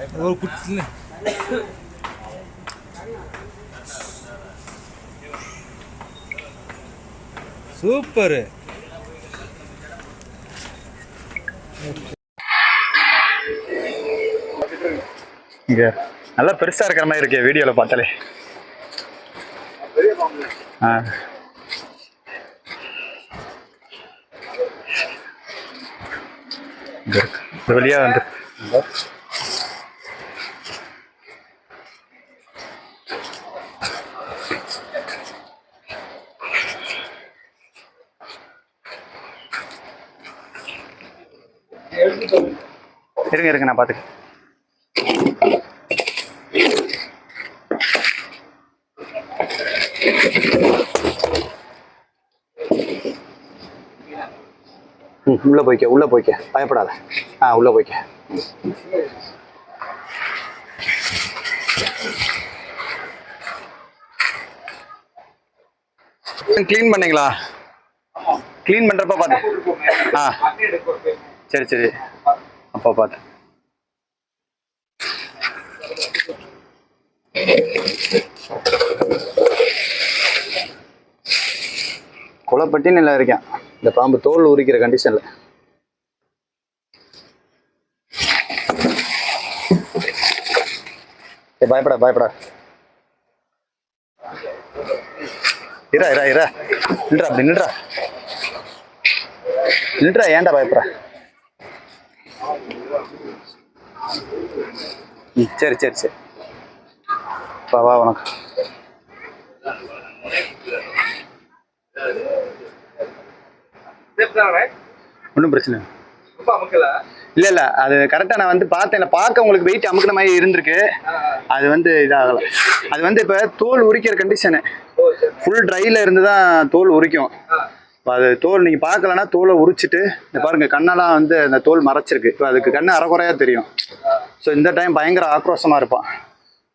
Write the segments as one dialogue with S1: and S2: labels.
S1: ஒரு குட்டி சூப்பரு.
S2: இங்க நல்லா பெருசா இருக்கிற மாதிரி இருக்கே வீடியோல பார்த்தாலே. ஆ. இருக்கு. வழியா வந்து இருங்க இருங்க நான் பார்த்துக்க ம் உள்ளே போய்க்க உள்ளே போய்க்க. பயப்படாத. ஆ உள்ளே போய்க்க. க்ளீன் பண்ணீங்களா? க்ளீன் பண்ணுறப்ப பார்த்து ஆ. சரி சரி. அப்போ பார்த்து குளப்பட்டி நல்லா இருக்கேன். இந்த பாம்பு தோல் உரிக்கிற கண்டிஷன்ல பயப்படா பயப்படா. இரா இரா இரா. நின்றா அப்படி நின்றா நின்றா ஏன்டா பயப்படுற ம் சரி சரி சரி. வா வா உனக்கு ஒன்றும் பிரச்சனை இல்லை. இல்ல அது கரெக்டா நான் வந்து பார்த்தேன். பார்க்க உங்களுக்கு வெயிட் அமுக்குன மாதிரி இருந்திருக்கு. அது வந்து இதாகல. அது வந்து இப்ப தோல் உரிக்கிற கண்டிஷனு ஃபுல் ட்ரைல இருந்து தான் தோல் உரிக்கும். அது தோல் நீங்க பார்க்கலன்னா தோலை உரிச்சிட்டு பாருங்க கண்ணெல்லாம் வந்து அந்த தோல் மறைச்சிருக்கு. இப்போ அதுக்கு கண்ணு அறகுறையா தெரியும். ஸோ இந்த டைம் பயங்கர ஆக்ரோஷமா இருப்பான்.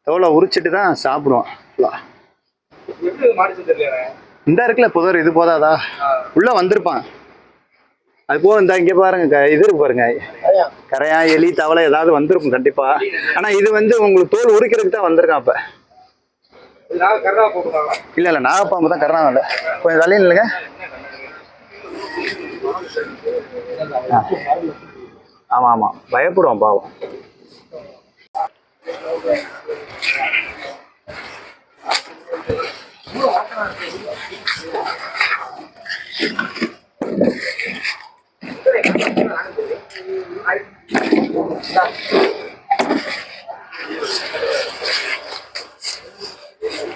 S2: தோலை உரிச்சிட்டு தான் சாப்பிடுவான். இந்த இருக்குல்ல புதர் இது போதாதா? உள்ள வந்திருப்பான். அது போக இந்த இங்க பாருங்க க- இது இருக்கு பாருங்க. கரையா எலி தவளை ஏதாவது வந்திருக்கும் கண்டிப்பா. ஆனா இது வந்து உங்களுக்கு தோல் உரிக்கிறதுக்கு தான் வந்திருக்கான் அப்ப. இல்ல இல்ல நாகப்பாம்பு தான் கரணம் இல்ல கொஞ்சம் தள்ளி இல்லைங்க ஆமாம். ஆமாம் பயப்படுவோம் பாவம்.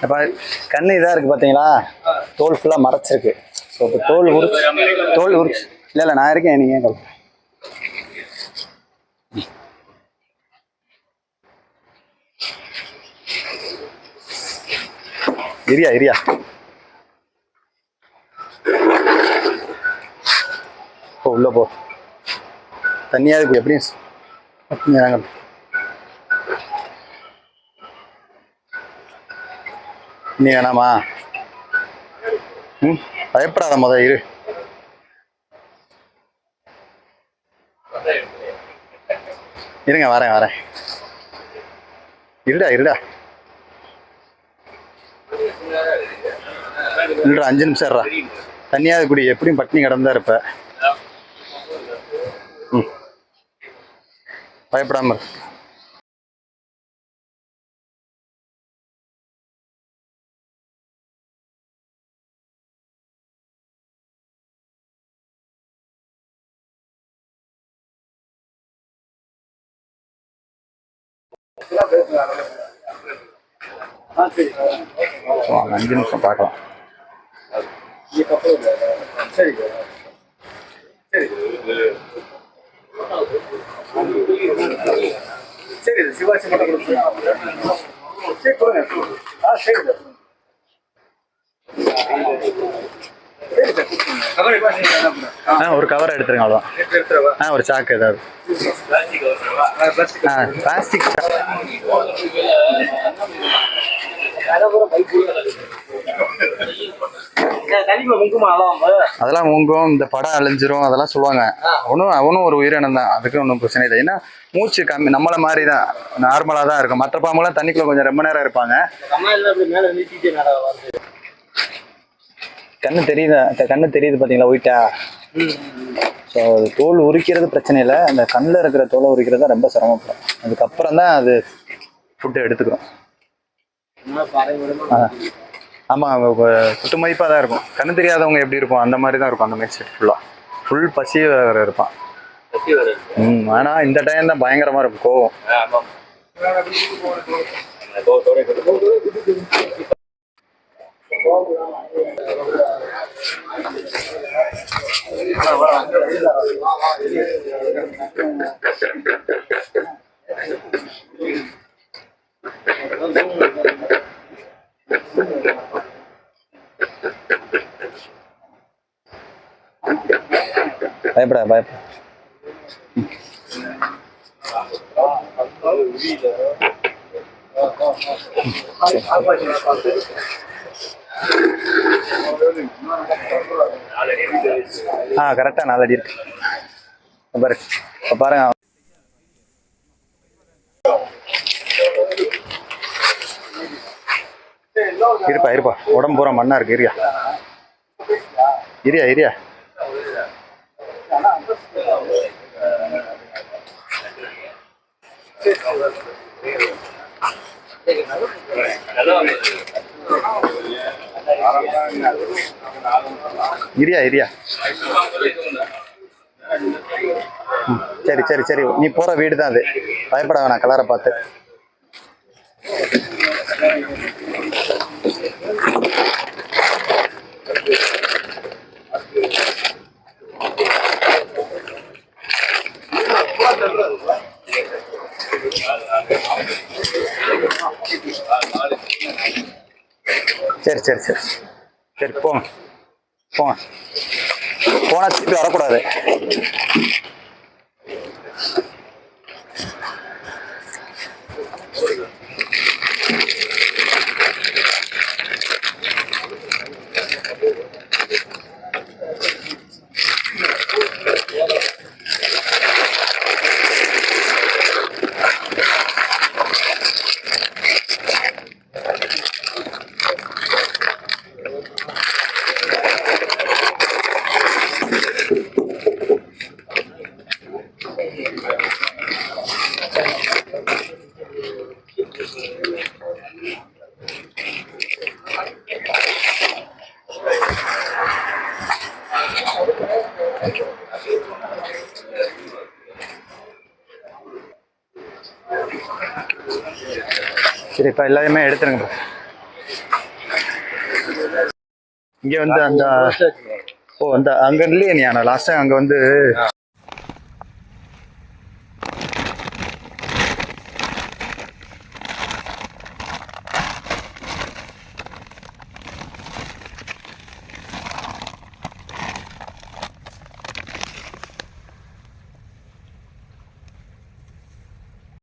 S2: இப்போ கண்ணு இதாக இருக்கு பார்த்தீங்களா தோல் ஃபுல்லாக மறைச்சிருக்கு. ஸோ இப்போ தோல் உரிச்சு தோல் உரிச்சு. இல்ல இல்ல நான் இருக்கேன் நீ ஏன் கவலை? இரியா இரியா. போ உள்ள போ. தண்ணியா இருக்கு எப்படியும் ஸ்- நீ வேணாமா? ம் பயப்படாத முத இரு. இருங்க வரேன் வரேன். இருடா இருடா. இல்லடா அஞ்சு நிமிஷம் இருடா. தண்ணியாவது குடி எப்படியும் பட்டினி கிடந்தா இருப்ப. ம். பயப்படாம வாங்க, அஞ்சு நிமிஷம் பார்க்கலாம்
S3: சரி சிவாஜி மட்டும் கொடுத்து சரி கொடுங்க ஆ சரி சார் சரி சார் கவர் எடுத்து
S2: ஆ ஒரு கவர் எடுத்துருங்க அவ்வளோதான் ஆ ஒரு சாக்கு ஏதாவது. ஆ பிளாஸ்டிக் அதெல்லாம் மூங்கும் இந்த படம் அழிஞ்சிரும் அதெல்லாம் சொல்லுவாங்க. அவனும் அவனும் ஒரு உயிரினம் தான். அதுக்கு ஒன்றும் பிரச்சனை இல்லை. ஏன்னா மூச்சு கம்மி நம்மள மாதிரி தான். நார்மலாக தான் இருக்கும். மற்ற பாம்புலாம் தண்ணிக்குள்ள கொஞ்சம் ரொம்ப நேரம் இருப்பாங்க. கண்ணு தெரியுதா? கண்ணு தெரியுது பார்த்தீங்களா ஒயிட்டா? ஸோ தோல் உரிக்கிறது பிரச்சனை இல்லை. அந்த கண்ணில் இருக்கிற தோலை உரிக்கிறது தான் ரொம்ப சிரமப்படும். அதுக்கப்புறம் தான் அது ஃபுட்டு எடுத்துக்கிறோம் ஆமாம் குட்டு மதிப்பாக தான் இருக்கும். கண்ணு தெரியாதவங்க எப்படி இருக்கும் அந்த மாதிரி தான் இருக்கும் அந்த மாதிரி செட் ஃபுல்லாக ஃபுல் பசி வேற இருப்பான். ம் ஆனால் இந்த டைம் தான் பயங்கரமாக இருக்கும் கோவம்.
S3: பயப்படா கோவத்தோட
S2: Thank you. ஆ கரெக்டாக நாலு அடி இருக்கு. பாரு. பாருங்க. இருப்பா இருப்பா. உடம்பு பூரா மண்ணா இருக்கு இரியா. இரியா இரியா. இரியா இரியா. ம், சரி சரி சரி. நீ போற வீடு தான் அது. பயப்பட வேணாம் கலரை பார்த்து. சரி சரி சரி. சரி போங்க போங்க போனா திருப்பி வரக்கூடாது. சரி இப்போ எல்லாத்தையுமே எடுத்துருங்க. இங்க வந்து அந்த ஓ அந்த அங்க இல்லையே நீ ஆனால் லாஸ்ட் டைம் அங்க வந்து